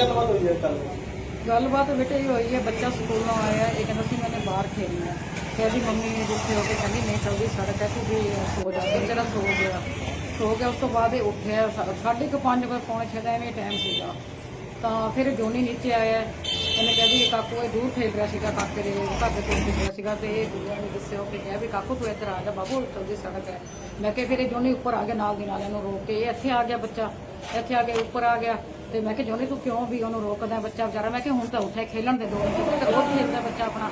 ਗੱਲਬਾਤ ਹੋਈ ਹੈ ਕੱਲ ਗੱਲਬਾਤ ਬੇਟੇ ਇਹ ਹੋਈ ਹੈ, ਬੱਚਾ ਸਕੂਲੋਂ ਆਇਆ, ਇਹ ਕਹਿੰਦਾ ਸੀ ਮੈंने ਬਾਹਰ ਖੇਲਣਾ ਤੇ ਇਹਦੀ ਮੰਮੀ ਗੁੱਸੇ ਹੋ ਕੇ ਕਹਿੰਦੀ, ਨਹੀਂ ਚਲਦੀ ਸੜਕ ਹੈ ਤੂੰ ਵੀ ਸੋ ਜਾ। ਬੱਚਾ ਸੋ ਗਿਆ। ਸੋ ਗਿਆ, ਉਸ ਤੋਂ ਬਾਅਦ ਇਹ ਉੱਠਿਆ ਸਾਢੇ ਕੁ ਪੰਜ ਵਜੇ ਪੌਣੇ ਛੇ ਦਾ ਐਵੇਂ ਟਾਈਮ ਸੀਗਾ। ਤਾਂ ਫਿਰ ਜੋਨੀ ਨੀਚੇ ਆਇਆ। ਇਹਨੇ ਕਿਹਾ ਵੀ ਇਹ ਕਾਕੂ ਇਹ ਦੂਰ ਖੇਡ ਰਿਹਾ ਸੀਗਾ, ਕਾਕੇ ਦੇ ਘਰ ਦੇ ਕੋਲ ਖੇਡ ਰਿਹਾ ਸੀਗਾ ਤੇ ਇਹ ਦੂਜਿਆਂ ਨੇ ਦੱਸਿਆ ਹੋ ਕੇ ਕਿਹਾ ਵੀ ਕਾਕੂ ਤੂੰ ਇੱਧਰ ਆ ਜਾ, ਬਾਬੂ ਚਲਦੀ ਸੜਕ ਹੈ ਮੈਂ ਕਿਹਾ, ਫਿਰ ਇਹ ਜੋਨੀ ਉੱਪਰ ਆ ਗਿਆ, ਨਾਲ ਦੀ ਨਾਲ ਇਹਨੂੰ ਰੋਕ ਕੇ। ਇਹ ਇੱਥੇ ਆ ਗਿਆ ਬੱਚਾ, ਇੱਥੇ ਆ ਕੇ ਉੱਪਰ ਆ ਗਿਆ। ਤੇ ਮੈਂ ਕਿਹਾ, ਜੋਨੀ, ਤੂੰ ਕਿਉਂ ਵੀ ਉਹਨੂੰ ਰੋਕਦਾ ਬੱਚਾ ਵਿਚਾਰਾ? ਮੈਂ ਕਿਹਾ, ਹੁਣ ਤਾਂ ਉੱਠਿਆ ਖੇਲਣ ਦੇ ਦੋ ਰੋਜ਼ ਖੇਡਦਾ ਬੱਚਾ ਆਪਣਾ।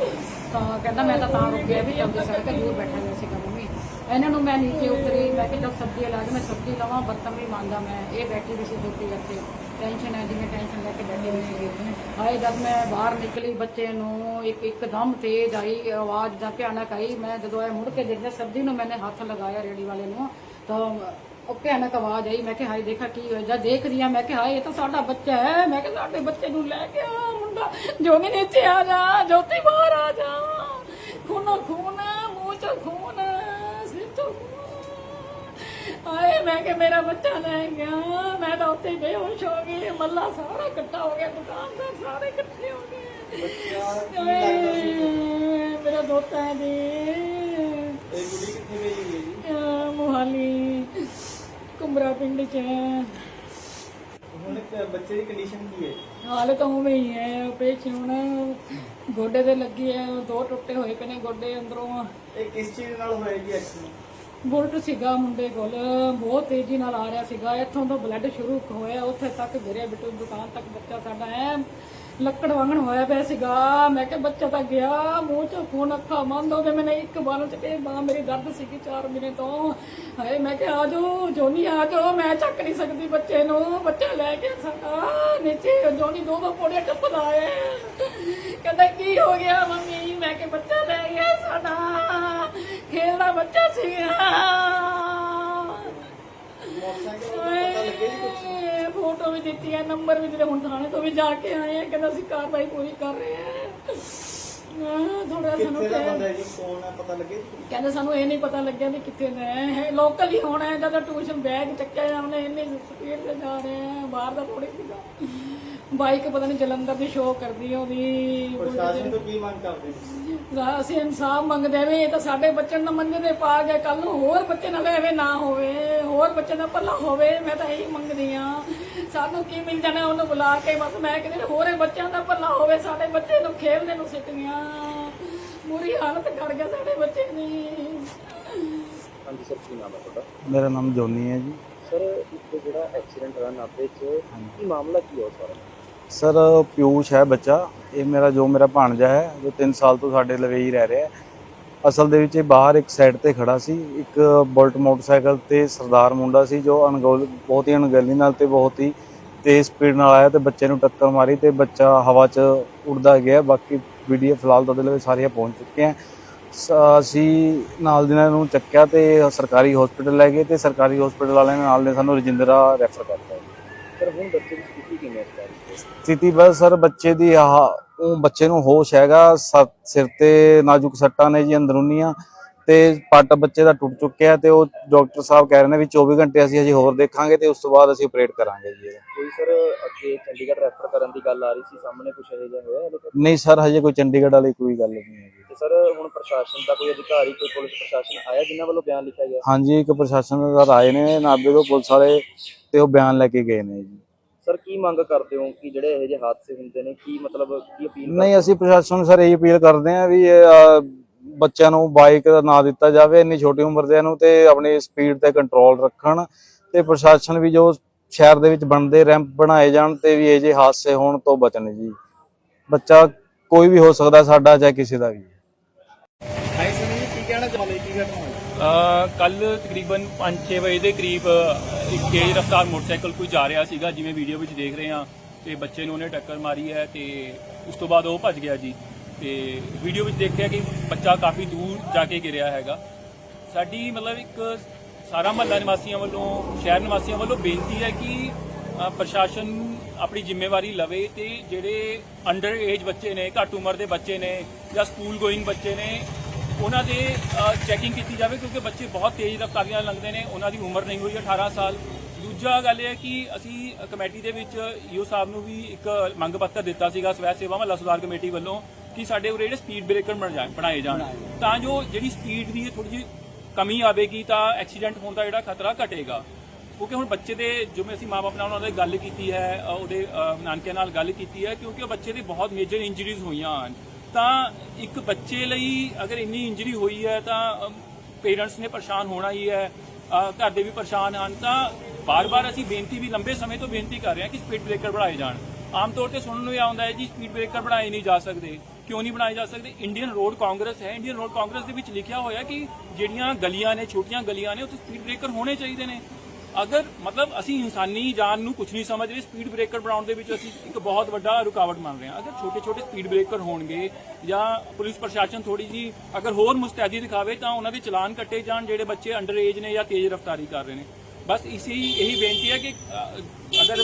ਤਾਂ ਕਹਿੰਦਾ, ਮੈਂ ਤਾਂ ਤਾਂ ਰੁਕਿਆ ਵੀ ਚਲਦੀ ਸੜਕ ਦੂਰ ਬੈਠਾ ਹੋਇਆ ਸੀਗਾ ਮੰਮੀ ਇਹਨਾਂ ਨੂੰ ਮੈਂ ਨੀਚੇ ਉਤਰੀ, ਮੈਂ ਕਿਹਾ ਜਦ ਸਬਜ਼ੀ ਲਾ ਕੇ ਮੈਂ ਸਬਜ਼ੀ ਲਵਾਂ, ਬਰਤਨ ਵੀ ਮਾਂਜਾ ਮੈਂ। ਇਹ ਬੈਠੀ ਵੀ ਸੀ ਦੁੱਤੀ ਇੱਥੇ। ਟੈਨਸ਼ਨ ਹੈ, ਜਿਵੇਂ ਟੈਨਸ਼ਨ ਲੈ ਕੇ ਬੈਠੀ ਵੀ ਸੀਗੀ ਆਏ ਜਦ ਮੈਂ ਬਾਹਰ ਨਿਕਲੀ ਬੱਚੇ ਨੂੰ, ਇੱਕ, ਇੱਕਦਮ ਤੇਜ਼ ਆਈ, ਆਵਾਜ਼ ਦਾ ਭਿਆਨਕ ਆਈ। ਮੈਂ ਜਦੋਂ ਇਹ ਮੁੜ ਕੇ ਦੇਖਿਆ, ਸਬਜ਼ੀ ਨੂੰ ਮੈंने ਹੱਥ ਲਗਾਇਆ ਰੇੜੀ ਵਾਲੇ ਨੂੰ, ਤਾਂ ਉਹ ਭਿਆਨਕ ਆਵਾਜ਼ ਆਈ ਮੈਂ ਕਿਹਾ ਹਾਏ ਦੇਖਾ ਕੀ ਹੋਇਆ ਜਦ ਦੇਖ ਰਹੀ ਹਾਂ ਮੈਂ ਕਿਹਾ ਹਾਏ ਇਹ ਤਾਂ ਸਾਡਾ ਬੱਚਾ ਹੈ। ਮੈਂ ਕਿਹਾ ਸਾਡੇ ਬੱਚੇ ਨੂੰ ਲੈ ਕੇ ਆ ਮੁੰਡਾ ਜੋ ਵੀ ਨੀਚੇ ਆ ਜਾ ਜੋਤੀ ਬਾਹਰ ਆ ਜਾ। ਖੂਨ ਖੂਨ ਮੂੰਹ ਚ ਖੂਨ ਸਿਰ ਤੋਂ ਖੂਨ। ਆਏ ਮੈਂ ਕਿ ਮੇਰਾ ਬੱਚਾ ਲੈ ਗਿਆ। ਮੈਂ ਤਾਂ ਉੱਥੇ ਬੇਹੋਸ਼ ਹੋ ਗਈ। ਮੱਲਾ ਸਾਰਾ ਇਕੱਠਾ ਹੋ ਗਿਆ ਦੁਕਾਨਦਾਰ ਸਾਰੇ ਇਕੱਠੇ ਹੋ ਗਏ। ਮੇਰਾ ਦੋਤਾ ਹੈ ਜੀ ਇਹ ਕੁੜੀ ਕਿੱਥੇ ਗਈ ਹੈ ਜੀ ਮੋਹਾਲੀ। ਕੁੰਬਰਾ ਪਿੰਡ ਚ ਹੈ। ਹੁਣ ਬੱਚੇ ਦੀ ਕੰਡੀਸ਼ਨ ਕੀ ਹੈ? ਹਾਲੇ ਤਾਂ ਉਵੇਂ ਹੀ ਹੈ ਆਪਰੇਸ਼ਨ ਗੋਡੇ ਤੇ ਲੱਗੀ ਹੈ ਦੋ ਟੁੱਟੇ ਹੋਏ ਪਏ ਨੇ ਗੋਡੇ ਅੰਦਰੋਂ। ਇਹ ਕਿਸ ਚੀਜ਼ ਨਾਲ ਹੋਇਆ ਜੀ ਐਕਸੀਡੈਂਟ ਬੁਲਟ ਸੀਗਾ ਮੁੰਡੇ ਕੋਲ ਬਹੁਤ ਤੇਜ਼ੀ ਨਾਲ ਆ ਰਿਹਾ ਸੀਗਾ ਇੱਥੋਂ ਤੋਂ ਬਲੱਡ ਸ਼ੁਰੂ ਹੋਇਆ ਉੱਥੇ ਤੱਕ ਗਿਰਿਆ ਬਿਟੂ ਦੁਕਾਨ ਤੱਕ ਬੱਚਾ ਸਾਡਾ ਐ ਲੱਕੜ ਵਾਂਗਣ ਹੋਇਆ ਪਿਆ ਸੀਗਾ। ਮੈਂ ਕਿਹਾ ਬੱਚਾ ਤਾਂ ਗਿਆ, ਮੂੰਹ ਚ ਖੂਨ ਅੱਖਾਂ ਬੰਦ ਹੋ ਗਏ। ਮੈਨੇ ਇੱਕ ਵਾਰ ਚ ਤੇ ਬਾਹ ਮੇਰੀ ਦਰਦ ਸੀਗੀ 4 ਮਹੀਨੇ ਤੋਂ। ਹਾਏ, ਮੈਂ ਕਿਹਾ ਆਜੋ ਜੋਨੀ ਆਜੋ ਮੈਂ ਚੱਕ ਨਹੀਂ ਸਕਦੀ ਬੱਚੇ ਨੂੰ। ਬੱਚਾ ਲੈ ਕੇ ਸਾਡਾ ਨੀਚੇ ਜੋਨੀ ਦੋ ਦੋ ਪੌੜੀਆਂ ਟੱਪਦਾ ਹੈ। ਕਹਿੰਦਾ, ਕੀ ਹੋ ਗਿਆ ਮੰਮੀ? ਮੈਂ ਕਿ ਬੱਚਾ ਲੈ ਗਿਆ ਸਾਡਾ। ਖੇਲਦਾ ਬੱਚਾ ਸੀਗਾ ਮੋਟਰਸਾਈਕਲ ਦਾ ਪਤਾ ਲੱਗੇ ਜੀ ਕੁਛ ਓਏ, ਫੋਟੋ ਵੀ ਦਿੱਤੀ ਹੈ ਨੰਬਰ ਵੀ ਦਿੱਤੇ ਹੁਣ ਥਾਣੇ ਤੋਂ ਵੀ ਜਾ ਕੇ ਆਏ ਆ ਕਹਿੰਦਾ ਅਸੀਂ ਕਾਰਵਾਈ ਪੂਰੀ ਕਰ ਰਹੇ ਹਾਂ ਥੋੜਾ ਸਾਨੂੰ ਕਿੱਥੇ ਦਾ ਤੇ- ਬੰਦਾ ਹੈ ਜੀ? ਕੌਣ ਹੈ ਪਤਾ ਲੱਗੇ? ਕਹਿੰਦੇ ਸਾਨੂੰ ਇਹ ਨਹੀਂ ਪਤਾ ਲੱਗਿਆ ਵੀ ਕਿੱਥੇ ਦਾ ਹੈ ਲੋਕਲ ਹੀ ਹੋਣਾ ਹੈ ਜਦੋਂ ਟਿਊਸ਼ਨ ਬੈਗ ਚੱਕਿਆ ਜਾਂਦੇ ਇੰਨੀ ਸਪੀਡ ਤੇ ਜਾ ਰਹੇ ਆ ਬਾਹਰ ਦਾ ਥੋੜੀ ਸੀਗਾ। ਬਾਈਕ ਪਤਾ ਨਹੀਂ ਜਲੰਧਰ ਦੀ ਸ਼ੋਅ ਕਰਦੀ ਆ ਉਹਦੀ ਪ੍ਰਸ਼ਾਸਨ ਤੋਂ ਕੀ ਮੰਗ ਕਰਦੇ ਜੀ ਅਸੀਂ ਇਨਸਾਫ ਮੰਗਦੇ ਵੀ ਇਹ ਤਾਂ ਸਾਡੇ ਬੱਚੇ ਨੂੰ ਮੰਜੇ ਦੇ ਪਾ ਗਏ ਕੱਲ ਨੂੰ ਹੋਰ ਬੱਚੇ ਨਾਲ ਐਵੇਂ ਨਾ ਹੋਵੇ ਹੋਰ ਬੱਚੇ ਦਾ ਭਲਾ ਹੋਵੇ ਮੈਂ ਤਾਂ ਇਹੀ ਮੰਗਦੀ ਆ। ਸਾਨੂੰ ਕੀ ਮਿਲ ਜਾਣਾ ਉਹਨੂੰ ਬੁਲਾ ਕੇ ਬਸ ਮੈਂ ਕਹਿੰਦੀ ਹੋਰੇ ਬੱਚਿਆਂ ਦਾ ਭਲਾ ਹੋਵੇ ਸਾਡੇ ਬੱਚੇ ਨੂੰ ਖੇਲਦੇ ਨੂੰ ਸਿੱਟੀਆਂ ਬੁਰੀ ਹਾਲਤ ਕਰ ਗਿਆ ਸਾਡੇ ਬੱਚੇ ਦੀ। ਹਾਂਜੀ ਸਰ ਕੀ ਨਾਮ ਹੈ ਤੁਹਾਡਾ? ਮੇਰਾ ਨਾਮ ਜੋਨੀ ਹੈ ਜੀ। ਸਰ ਇੱਕ ਜਿਹੜਾ ਐਕਸੀਡੈਂਟ ਹੋਇਆ ਨਾਭੇ 'ਚ ਕੀ ਮਾਮਲਾ ਕੀ ਹੋ ਸਾਰਾ ਸਰ, ਪਿਊਸ਼ ਹੈ ਬੱਚਾ। ਇਹ ਮੇਰਾ, ਜੋ ਮੇਰਾ ਭਾਣਜਾ ਹੈ, ਜੋ 3 ਸਾਲ ਤੋਂ ਸਾਡੇ ਲਵੇ ਰਹਿ ਰਿਹਾ ਹੈ। ਅਸਲ ਦੇ ਵਿੱਚ ਇਹ ਬਾਹਰ ਇੱਕ ਸਾਈਡ ਤੇ ਖੜਾ ਸੀ। ਇੱਕ ਬੁਲਟ ਮੋਟਰਸਾਈਕਲ ਤੇ ਸਰਦਾਰ ਮੁੰਡਾ ਸੀ, ਜੋ ਅਣਗੌਲ, ਬਹੁਤ ਹੀ ਅਣਗਹਿਲੀ ਨਾਲ ਤੇ ਬਹੁਤ ਹੀ ਤੇਜ਼ ਸਪੀਡ ਨਾਲ ਆਇਆ ਤੇ ਬੱਚੇ ਨੂੰ ਟੱਕਰ ਮਾਰੀ ਤੇ ਬੱਚਾ ਹਵਾ 'ਚ ਉੱਡਦਾ ਗਿਆ। ਬਾਕੀ ਵੀਡੀਓ ਫਿਲਹਾਲ ਤੁਹਾਡੇ ਲਈ ਸਾਰੀਆਂ ਪਹੁੰਚ ਚੁੱਕੀਆਂ ਸ- ਅਸੀਂ ਨਾਲ ਦੀ ਨਾਲ ਇਹਨੂੰ ਚੱਕਿਆ ਤੇ ਸਰਕਾਰੀ ਹਸਪੀਟਲ ਲੈ ਗਏ ਤੇ ਸਰਕਾਰੀ ਹਸਪੀਟਲ ਵਾਲਿਆਂ ਨੇ ਨਾਲ ਨੇ ਸਾਨੂੰ ਰਜਿੰਦਰਾ ਰੈਫਰ ਕਰਤਾ। ਸਰ ਹੁਣ ਬੱਚੇ ਦੀ ਸਥਿਤੀ ਕਿਵੇਂ ਹੈ ਇਸ ਬਾਰੇ 'ਚ? ਸਥਿਤੀ ਬਸ ਸਰ ਬੱਚੇ ਦੀ ਆਹ ਉਹ ਬੱਚੇ ਨੂੰ ਹੋਸ਼ ਹੈਗਾ ਸ- ਸਿਰ ਤੇ ਨਾਜ਼ੁਕ ਸੱਟਾਂ ਨੇ ਜੀ ਅੰਦਰੂਨੀਆਂ ਤੇ ਪੱਟ ਬੱਚੇ ਦਾ ਟੁੱਟ ਚੁੱਕਿਆ ਤੇ ਉਹ ਡਾਕਟਰ ਸਾਹਿਬ ਕਹਿ ਰਹੇ ਨੇ ਵੀ 24 ਘੰਟੇ ਅਸੀਂ ਹਜੇ ਹੋਰ ਦੇਖਾਂਗੇ ਤੇ ਉਸ ਤੋਂ ਬਾਅਦ ਅਸੀਂ ਆਪਰੇਟ ਕਰਾਂਗੇ ਜੀ ਇਹਦਾ। ਕੋਈ ਸਰ ਅੱਗੇ ਚੰਡੀਗੜ੍ਹ ਰੈਫਰ ਕਰਨ ਦੀ ਗੱਲ ਆ ਰਹੀ ਸੀ ਸਾਹਮਣੇ ਕੁਝ ਇਹੋ ਜਿਹਾ ਹੋਇਆ ਨਹੀਂ ਸਰ ਹਜੇ ਕੋਈ ਚੰਡੀਗੜ੍ਹ ਵਾਲੀ ਕੋਈ ਗੱਲ ਨਹੀਂ ਹੈ ਜੀ ਸਰ ਹੁਣ ਪ੍ਰਸ਼ਾਸਨ ਦਾ ਕੋਈ ਅਧਿਕਾਰੀ ਕੋਈ ਪੁਲਿਸ ਪ੍ਰਸ਼ਾਸਨ ਆਇਆ ਜਿਨ੍ਹਾਂ ਵੱਲੋਂ ਬਿਆਨ ਲਿਖਿਆ ਗਿਆ? ਹਾਂਜੀ ਇੱਕ ਪ੍ਰਸ਼ਾਸਨਦਾਰ ਆਏ ਨੇ ਨਾਭੇ ਤੋਂ ਪੁਲਿਸ ਵਾਲੇ ਤੇ ਉਹ ਬਿਆਨ ਲੈ ਕੇ ਗਏ ਨੇ ਜੀ। ਸਰ ਕੀ ਮੰਗ ਕਰਦੇ ਹੋ ਕਿ ਜਿਹੜੇ ਇਹੋ ਜਿਹੇ ਹਾਦਸੇ ਹੁੰਦੇ ਨੇ ਕੀ ਮਤਲਬ ਕੀ ਅਪੀਲ ਨਹੀਂ ਅਸੀਂ ਪ੍ਰਸ਼ਾਸਨ ਨੂੰ ਸਰ ਇਹ ਅਪੀਲ ਕਰਦੇ ਹਾਂ ਵੀ ਇਹ, ਅਹ, ਬੱਚਿਆਂ ਨੂੰ ਬਾਈਕ ਦਾ ਨਾ ਦਿੱਤਾ ਜਾਵੇ ਇੰਨੀ ਛੋਟੀ ਉਮਰ ਦੇ ਨੂੰ ਤੇ ਆਪਣੀ ਸਪੀਡ ਤੇ ਕੰਟਰੋਲ ਰੱਖਣ ਤੇ ਪ੍ਰਸ਼ਾਸਨ ਵੀ ਜੋ ਸ਼ਹਿਰ ਦੇ ਵਿੱਚ ਬਣਦੇ ਰੈਂਪ ਬਣਾਏ ਜਾਣ ਤੇ ਵੀ ਇਹ ਜਿਹੇ ਹਾਦਸੇ ਹੋਣ ਤੋਂ ਬਚਣ ਜੀ। ਬੱਚਾ ਕੋਈ ਵੀ ਹੋ ਸਕਦਾ ਸਾਡਾ ਚਾਹੇ ਕਿਸੇ ਦਾ ਵੀ ਹਾਈ ਸਰ ਜੀ ਕੀ ਕਹਿਣਾ ਚਾਹੁੰਦੇ ਕੀ ਘਟਨਾ ਹੋਈ ਕੱਲ ਤਕਰੀਬਨ 5-6 ਵਜੇ ਦੇ ਕਰੀਬ ਇੱਕ ਤੇਜ਼ ਰਫ਼ਤਾਰ ਮੋਟਰਸਾਈਕਲ ਕੋਈ ਜਾ ਰਿਹਾ ਸੀਗਾ, ਜਿਵੇਂ ਵੀਡੀਓ ਵਿੱਚ ਦੇਖ ਰਹੇ ਹਾਂ, ਤੇ ਬੱਚੇ ਨੂੰ ਉਹਨੇ ਟੱਕਰ ਮਾਰੀ ਹੈ ਤੇ ਉਸ ਤੋਂ ਬਾਅਦ ਉਹ ਭੱਜ ਗਿਆ ਜੀ। ਤੇ ਵੀਡੀਓ ਵਿੱਚ ਦੇਖਿਆ ਕਿ ਬੱਚਾ ਕਾਫੀ ਦੂਰ ਜਾ ਕੇ ਗਿਰਿਆ ਹੈਗਾ। ਸਾਡੀ ਮਤਲਬ ਇੱਕ ਸਾਰਾ ਮਹੱਲਾ ਨਿਵਾਸੀਆਂ ਵੱਲੋਂ, ਸ਼ਹਿਰ ਨਿਵਾਸੀਆਂ ਵੱਲੋਂ ਬੇਨਤੀ ਹੈ ਕਿ ਪ੍ਰਸ਼ਾਸਨ ਆਪਣੀ ਜ਼ਿੰਮੇਵਾਰੀ ਲਵੇ ਤੇ ਜਿਹੜੇ ਅੰਡਰ ਏਜ ਬੱਚੇ ਨੇ, ਘੱਟ ਉਮਰ ਦੇ ਬੱਚੇ ਨੇ ਜਾਂ ਸਕੂਲ ਗੋਇੰਗ ਬੱਚੇ ਨੇ ਉਹਨਾਂ ਦੇ ਚੈਕਿੰਗ ਕੀਤੀ ਜਾਵੇ ਕਿਉਂਕਿ ਬੱਚੇ ਬਹੁਤ ਤੇਜ਼ ਰਫ਼ਤਾਰੀਆਂ ਲੰਘਦੇ ਨੇ, ਉਹਨਾਂ ਦੀ ਉਮਰ ਨਹੀਂ ਹੋਈ 18 ਸਾਲ। ਦੂਜਾ ਗੱਲ ਇਹ ਹੈ ਕਿ ਅਸੀਂ ਕਮੇਟੀ ਦੇ ਵਿੱਚ ਈਓ ਸਾਹਿਬ ਨੂੰ ਵੀ ਇੱਕ ਮੰਗ ਪੱਤਰ ਦਿੱਤਾ ਸੀਗਾ, ਸਵੈ ਸੇਵਾ ਮਹੱਲਾ ਸੁਧਾਰ ਕਮੇਟੀ ਵੱਲੋਂ ਕਿ ਸਾਡੇ ਉਰੇ ਜਿਹੜੇ ਸਪੀਡ ਬ੍ਰੇਕਰ ਬਣ ਬਣਾਏ ਬਣਾਏ ਜਾਣ। ਤਾਂ ਜੋ ਜਿਹੜੀ ਸਪੀਡ ਦੀ ਥੋੜੀ ਜਿਹੀ ਕਮੀ ਆਵੇਗੀ ਤਾਂ ਐਕਸੀਡੈਂਟ ਹੋਣ ਦਾ ਜਿਹੜਾ ਖਤਰਾ ਘਟੇਗਾ। ਕਿਉਂਕਿ ਹੁਣ ਬੱਚੇ ਦੇ ਜਿਵੇਂ ਅਸੀਂ ਮਾਪੇ ਨਾਲ ਉਹਨਾਂ ਨਾਲ ਗੱਲ ਕੀਤੀ ਹੈ ਉਹਦੇ ਨਾਨਕਿਆਂ ਨਾਲ ਗੱਲ ਕੀਤੀ ਹੈ, ਕਿਉਂਕਿ ਉਹ ਬੱਚੇ ਦੀ ਬਹੁਤ ਮੇਜਰ ਇੰਜਰੀਜ਼ ਹੋਈਆਂ ਹਨ। ਤਾਂ ਇੱਕ ਬੱਚੇ ਲਈ ਅਗਰ ਇੰਨੀ ਇੰਜਰੀ ਹੋਈ ਹੈ ਤਾਂ ਪੇਰੈਂਟਸ ਨੇ ਪਰੇਸ਼ਾਨ ਹੋਣਾ ਹੀ ਹੈ ਘਰ ਦੇ ਵੀ ਪਰੇਸ਼ਾਨ ਹਨ, ਤਾਂ ਬਾਰ-ਬਾਰ ਅਸੀਂ ਬੇਨਤੀ ਵੀ ਲੰਬੇ ਸਮੇਂ ਤੋਂ ਬੇਨਤੀ ਕਰ ਰਹੇ ਹਾਂ ਕਿ ਸਪੀਡ ਬ੍ਰੇਕਰ ਬਣਾਏ ਜਾਣ। ਆਮ ਤੌਰ ਤੇ ਸੁਣਨ ਨੂੰ ਇਹ ਆਉਂਦਾ ਹੈ ਜੀ ਸਪੀਡ ਬ੍ਰੇਕਰ ਬਣਾਏ ਨਹੀਂ ਜਾ ਸਕਦੇ। ਕਿਉਂ ਨਹੀਂ ਬਣਾਏ ਜਾ ਸਕਦੇ? ਇੰਡੀਅਨ ਰੋਡ ਕਾਂਗਰਸ ਹੈ। ਇੰਡੀਅਨ ਰੋਡ ਕਾਂਗਰਸ ਦੇ ਵਿੱਚ ਲਿਖਿਆ ਹੋਇਆ ਕਿ ਜਿਹੜੀਆਂ ਗਲੀਆਂ ਨੇ, ਛੋਟੀਆਂ ਗਲੀਆਂ ਨੇ, ਉੱਥੇ ਸਪੀਡ ਬ੍ਰੇਕਰ ਹੋਣੇ ਚਾਹੀਦੇ ਨੇ। ਅਗਰ ਮਤਲਬ ਅਸੀਂ ਇਨਸਾਨੀ ਜਾਨ ਨੂੰ ਕੁਝ ਨਹੀਂ ਸਮਝ ਰਹੇ ਸਪੀਡ ਬ੍ਰੇਕਰ ਬਣਾਉਣ ਦੇ ਵਿੱਚ ਅਸੀਂ ਇੱਕ ਬਹੁਤ ਵੱਡਾ ਰੁਕਾਵਟ ਮੰਨ ਰਹੇ ਹਾਂ। ਅਗਰ ਛੋਟੇ ਛੋਟੇ ਸਪੀਡ ਬ੍ਰੇਕਰ ਹੋਣਗੇ ਜਾਂ ਪੁਲਿਸ ਪ੍ਰਸ਼ਾਸਨ ਥੋੜੀ ਜੀ ਅਗਰ ਹੋਰ ਮੁਸਤੈਦੀ ਦਿਖਾਵੇ ਤਾਂ ਉਹਨਾਂ ਦੇ ਚਲਾਨ ਕੱਟੇ ਜਾਣ, ਜਿਹੜੇ ਬੱਚੇ ਅੰਡਰ ਏਜ ਨੇ ਜਾਂ ਤੇਜ਼ ਰਫ਼ਤਾਰੀ ਕਰ ਰਹੇ ਨੇ। ਬਸ ਇਸੇ ਇਹੀ ਬੇਨਤੀ ਹੈ ਕਿ ਅਗਰ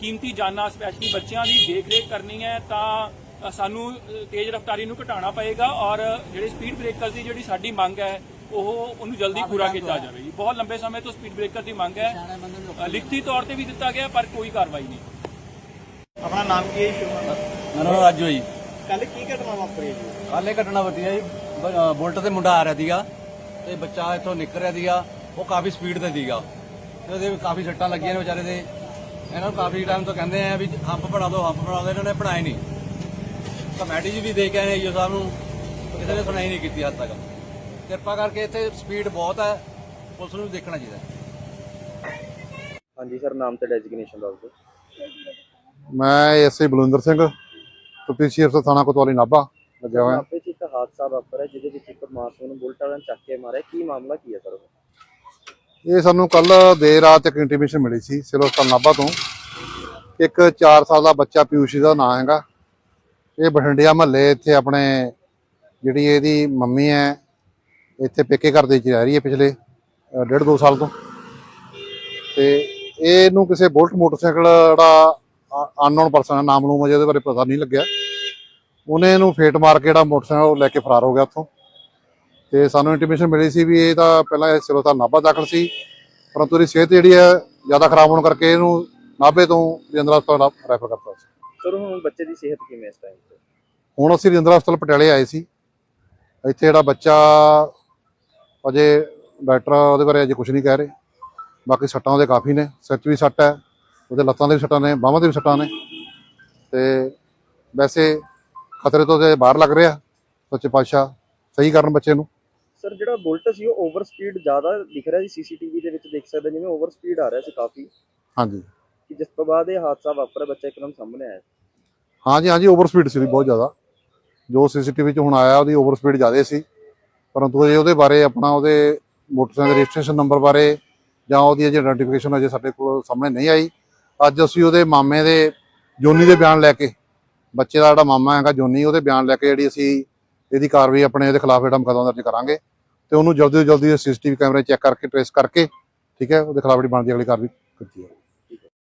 ਕੀਮਤੀ ਜਾਨਾਂ ਸਪੈਸ਼ਲੀ ਬੱਚਿਆਂ ਦੀ ਦੇਖ-ਰੇਖ ਕਰਨੀ ਹੈ ਤਾਂ ਸਾਨੂੰ ਤੇਜ਼ ਰਫ਼ਤਾਰੀ ਨੂੰ ਘਟਾਉਣਾ ਪਏਗਾ ਔਰ ਜਿਹੜੇ ਸਪੀਡ ਬ੍ਰੇਕਰ ਦੀ ਜਿਹੜੀ ਸਾਡੀ ਮੰਗ ਹੈ ਉਹ ਉਹਨੂੰ ਜਲਦੀ ਪੂਰਾ ਕੀਤਾ ਜਾਵੇ ਜੀ। ਬਹੁਤ ਲੰਬੇ ਸਮੇਂ ਤੋਂ ਸਪੀਡ ਬ੍ਰੇਕਰ ਦੀ ਮੰਗ ਹੈ। ਲਿਖਤੀ ਤੌਰ ਤੇ ਵੀ ਦਿੱਤਾ ਗਿਆ ਪਰ ਕੋਈ ਕਾਰਵਾਈ ਨਹੀਂ। ਆਪਣਾ ਨਾਮ ਕੀ ਹੈ ਮੇਰਾ ਨਾਮ ਰਾਜੂ ਜੀ। ਕੱਲ ਕੀ ਘਟਨਾ ਵਾਪਰੀ ਜੀ? ਇਹ ਘਟਨਾ ਵਧੀਆ ਜੀ। ਬੁਲਟ ਤੇ ਮੁੰਡਾ ਆ ਰਿਹਾ ਸੀਗਾ ਤੇ ਬੱਚਾ ਇੱਥੋਂ ਨਿਕਲ ਰਿਹਾ ਸੀਗਾ। ਉਹ ਕਾਫੀ ਸਪੀਡ ਤੇ ਸੀਗਾ। ਤੇ ਉਹਦੇ ਵੀ ਕਾਫੀ ਸੱਟਾਂ ਲੱਗੀਆਂ ਨੇ ਵਿਚਾਰੇ ਦੇ। ਇਹਨਾਂ ਨੂੰ ਕਾਫੀ ਟਾਈਮ ਤੋਂ ਕਹਿੰਦੇ ਆ ਵੀ ਹੰਪ ਬਣਾ ਦਿਓ ਹੰਪ ਬਣਾ ਦਿਓ ਇਹਨਾਂ ਨੇ ਬਣਾਏ ਨਹੀਂ। ਕਮੇਟੀ ਜੀ ਵੀ ਦੇ ਕੇ ਆਏ ਨੇ ਈਓ ਸਾਹਿਬ ਨੂੰ। ਕਿਸੇ ਨੇ ਸੁਣਾਈ ਨਹੀਂ ਕੀਤੀ ਹੱਦ ਤੱਕ। ਕਿਰਪਾ ਕਰਕੇ ਇੱਥੇ ਸਪੀਡ ਬਹੁਤ ਹੈ ਪੁਲਿਸ ਨੂੰ ਦੇਖਣਾ ਚਾਹੀਦਾ ਹਾਂਜੀ ਸਰ ਨਾਮ ਤੇ ਡੈਜ਼ਿਗਨੇਸ਼ਨ ਦੱਸ ਦਿਓ। ਮੈਂ ਐਸਏ ਬਲਵਿੰਦਰ ਸਿੰਘ ਤਪੀਸੀ ਅਫਸਰ ਥਾਣਾ ਕੋਤਵਾਲੀ ਨਾਭਾ ਲੱਗਿਆ ਹੋਇਆ। ਆਪੇ ਚ ਇੱਕ ਹਾਦਸਾ ਵਾਪਰਿਆ ਜਿਹਦੇ ਵਿੱਚ ਇੱਕ ਮਾਸੂਮ ਨੂੰ ਬੁਲਟ ਵਾਲਿਆਂ ਨੇ ਚੱਕ ਕੇ ਮਾਰਿਆ। ਕੀ ਮਾਮਲਾ ਕੀ ਹੈ ਸਰ? ਇਹ ਸਾਨੂੰ ਕੱਲ ਦੇਰ ਰਾਤ ਇੱਕ ਇੰਟੀਮੇਸ਼ਨ ਮਿਲੀ ਸੀ ਸਿਵਲ ਹਸਪਤਾਲ ਨਾਭਾ ਤੋਂ। ਇੱਕ 4 ਸਾਲ ਦਾ ਬੱਚਾ ਪਿਊਸ਼ੀ ਦਾ ਨਾਂ ਹੈਗਾ। ਇਹ ਬਠਿੰਡਿਆ ਮਹੱਲੇ ਇੱਥੇ ਆਪਣੇ ਜਿਹੜੀ ਇਹਦੀ ਮੰਮੀ ਹੈ ਇੱਥੇ ਪੇਕੇ ਘਰ ਦੇ ਵਿੱਚ ਰਹਿ ਰਹੀ ਹੈ ਪਿਛਲੇ ਡੇਢ ਦੋ ਸਾਲ ਤੋਂ। ਤੇ ਇਹਨੂੰ ਕਿਸੇ ਬੁਲਟ ਮੋਟਰਸਾਈਕਲ ਜਿਹੜਾ ਅਨਨੋਨ ਪਰਸਨ ਹੈ ਨਾਮ ਨੂੰ ਅਜੇ ਉਹਦੇ ਬਾਰੇ ਪਤਾ ਨਹੀਂ ਲੱਗਿਆ। ਉਹਨੇ ਇਹਨੂੰ ਫੇਟ ਮਾਰ ਕੇ ਜਿਹੜਾ ਮੋਟਰਸਾਈਕਲ ਉਹ ਲੈ ਕੇ ਫਰਾਰ ਹੋ ਗਿਆ ਉੱਥੋਂ। ਤੇ ਸਾਨੂੰ ਇੰਟੀਮੇਸ਼ਨ ਮਿਲੀ ਸੀ ਵੀ ਇਹ ਤਾਂ ਪਹਿਲਾਂ ਇਹ ਸਿਵਲ ਹਸਪਤਾਲ ਨਾਭਾ ਦਾਖਲ ਸੀ ਪਰੰਤੂ ਇਹਦੀ ਸਿਹਤ ਜਿਹੜੀ ਹੈ ਜ਼ਿਆਦਾ ਖਰਾਬ ਹੋਣ ਕਰਕੇ ਇਹਨੂੰ ਨਾਭੇ ਤੋਂ ਰਜਿੰਦਰਾ ਹਸਪਤਾਲ ਰੈਫਰ ਕਰਤਾ ਸੀ। ਸਰ ਹੁਣ ਬੱਚੇ ਦੀ ਸਿਹਤ ਕਿਵੇਂ ਇਸ ਟਾਈਮ ਤੇ? ਹੁਣ ਅਸੀਂ ਰਜਿੰਦਰਾ ਹਸਪਤਾਲ ਪਟਿਆਲੇ ਆਏ ਸੀ। ਇੱਥੇ ਜਿਹੜਾ ਬੱਚਾ ਅਜੇ ਡਾਕਟਰ ਉਹਦੇ ਬਾਰੇ ਅਜੇ ਕੁਝ ਨਹੀਂ ਕਹਿ ਰਹੇ। ਬਾਕੀ ਸੱਟਾਂ ਉਹਦੇ ਕਾਫੀ ਨੇ ਸਿਰ 'ਚ ਵੀ ਸੱਟ ਹੈ ਉਹਦੇ ਲੱਤਾਂ ਦੇ ਵੀ ਸੱਟਾਂ ਨੇ ਬਾਹਾਂ ਦੇ ਵੀ ਸੱਟਾਂ ਨੇ। ਤੇ ਵੈਸੇ ਖਤਰੇ ਤੋਂ ਤੇ ਬਾਹਰ ਲੱਗ ਰਿਹਾ ਸੱਚੇ ਪਾਤਸ਼ਾਹ ਸਹੀ ਕਰਨ ਬੱਚੇ ਨੂੰ। ਸਰ ਜਿਹੜਾ ਬੁਲਟ ਸੀ ਉਹ ਓਵਰ ਸਪੀਡ ਜ਼ਿਆਦਾ ਦਿਖ ਰਿਹਾ ਸੀ ਸੀਸੀਟੀਵੀ ਦੇ ਵਿੱਚ ਦੇਖ ਸਕਦੇ ਜਿਵੇਂ ਓਵਰ ਸਪੀਡ ਆ ਰਿਹਾ ਸੀ ਕਾਫੀ। ਹਾਂਜੀ। ਕਿ ਜਿਸ ਤੋਂ ਬਾਅਦ ਇਹ ਹਾਦਸਾ ਵਾਪਰਿਆ ਬੱਚਾ ਇੱਕਦਮ ਸਾਹਮਣੇ ਆਇਆ। ਹਾਂਜੀ ਹਾਂਜੀ ਓਵਰ ਸਪੀਡ ਸੀ ਬਹੁਤ ਜ਼ਿਆਦਾ। ਜੋ ਸੀਸੀਟੀਵੀ 'ਚ ਹੁਣ ਆਇਆ ਉਹਦੀ ਓਵਰ ਸਪੀਡ ਜ਼ਿਆਦਾ ਸੀ। ਪਰੰਤੂ ਅਜੇ ਉਹਦੇ ਬਾਰੇ ਆਪਣਾ ਉਹਦੇ ਮੋਟਰਸਾਈਕਲ ਦੇ ਰਜਿਸਟ੍ਰੇਸ਼ਨ ਨੰਬਰ ਬਾਰੇ ਜਾਂ ਉਹਦੀ ਅਜੇ ਆਇਡੈਂਟੀਫਿਕੇਸ਼ਨ ਅਜੇ ਸਾਡੇ ਕੋਲ ਸਾਹਮਣੇ ਨਹੀਂ ਆਈ। ਅੱਜ ਅਸੀਂ ਉਹਦੇ ਮਾਮੇ ਦੇ ਜੋਨੀ ਦੇ ਬਿਆਨ ਲੈ ਕੇ, ਬੱਚੇ ਦਾ ਜਿਹੜਾ ਮਾਮਾ ਹੈਗਾ ਜੋਨੀ, ਉਹਦੇ ਬਿਆਨ ਲੈ ਕੇ ਜਿਹੜੀ ਅਸੀਂ ਇਹਦੀ ਕਾਰਵਾਈ ਆਪਣੇ ਇਹਦੇ ਖਿਲਾਫ ਜਿਹੜਾ ਮੁਕੱਦਮਾ ਦਰਜ ਕਰਾਂਗੇ ਤੇ ਉਹਨੂੰ ਜਲਦੀ ਤੋਂ ਜਲਦੀ ਸੀਸੀਟੀਵੀ ਕੈਮਰੇ ਚੈੱਕ ਕਰਕੇ, ਟ੍ਰੇਸ ਕਰਕੇ, ਠੀਕ ਹੈ, ਉਹਦੇ ਖਿਲਾਫ ਜਿਹੜੀ ਬਣਦੀ ਅਗਲੀ ਕਾਰਵਾਈ ਕੀਤੀ ਹੈ